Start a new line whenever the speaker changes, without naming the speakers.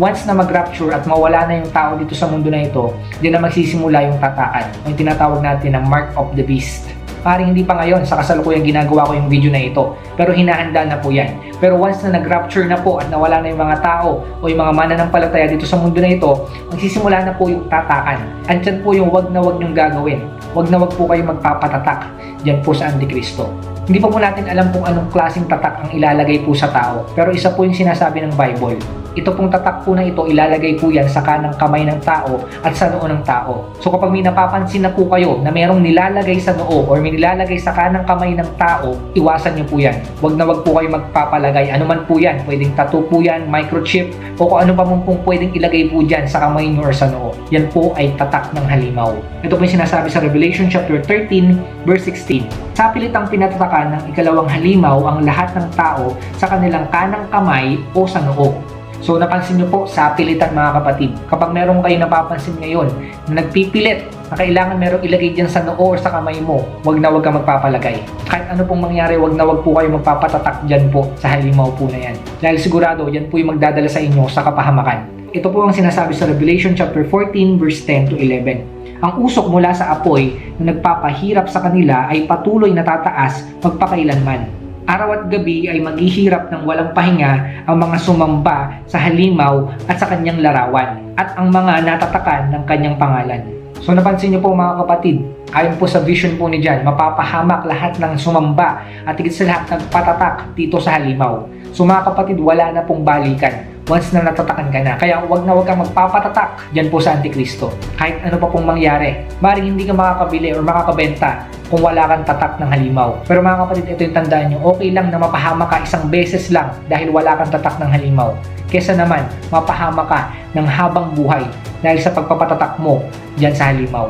once na mag-rapture at mawala na yung tao dito sa mundo na ito, diyan na magsisimula yung tatakan. Yung tinatawag natin na mark of the beast. Paring hindi pa ngayon sa kasalukuyang ginagawa ko yung video na ito. Pero hinahanda na po yan. Pero once na nag-rapture na po at nawala na yung mga tao o yung mga mananampalataya dito sa mundo na ito, magsisimula na po yung tatakan. Andyan po yung wag na wag niyong gagawin. Wag na wag po kayo magpapatatak dyan po sa Antikristo. Hindi pa po natin alam kung anong klaseng tatak ang ilalagay po sa tao. Pero isa po yung sinasabi ng Bible. Ito pong tatak po na ito, ilalagay po yan sa kanang kamay ng tao at sa noo ng tao. So kapag may napapansin na po kayo na merong nilalagay sa noo or may nilalagay sa kanang kamay ng tao, iwasan niyo po yan. Huwag na wag po kayo magpapalagay. Ano man po yan, pwedeng tattoo po yan, microchip, o kung ano pa man pong pwedeng ilagay po dyan sa kamay niyo or sa noo. Yan po ay tatak ng halimaw. Ito po yung sinasabi sa Revelation chapter 13, verse 16. Sa pilitang pinatatakan ng ikalawang halimaw ang lahat ng tao sa kanilang kanang kamay o sa noo. So napansin niyo po sa pilitan mga kapatid, kapag meron kayo napapansin ngayon na nagpipilit na kailangan merong ilagay dyan sa noo or sa kamay mo, wag na wag ka magpapalagay. Kahit ano pong mangyari, wag na wag po kayo magpapatatak dyan po sa halimaw po na yan. Dahil sigurado, yan po yung magdadala sa inyo sa kapahamakan. Ito po ang sinasabi sa Revelation chapter 14 verse 10 to 11. Ang usok mula sa apoy na nagpapahirap sa kanila ay patuloy na tataas magpakailanman. Araw at gabi ay maghihirap ng walang pahinga ang mga sumamba sa halimaw at sa kanyang larawan at ang mga natatakan ng kanyang pangalan. So napansin niyo po mga kapatid, ayon po sa vision po ni John, mapapahamak lahat ng sumamba at higit sa lahat nagpatatak dito sa halimaw. So mga kapatid, wala na pong balikan once na natatakan ka na. Kaya wag na wag kang magpapatatak dyan po sa Antikristo. Kahit ano pa pong mangyari. Maring hindi ka makakabili or makakabenta kung wala kang tatak ng halimaw. Pero mga kapatid, ito yung tandaan nyo, okay lang na mapahama ka isang beses lang dahil wala kang tatak ng halimaw. Kesa naman, mapahama ka ng habang buhay dahil sa pagpapatatak mo dyan sa halimaw.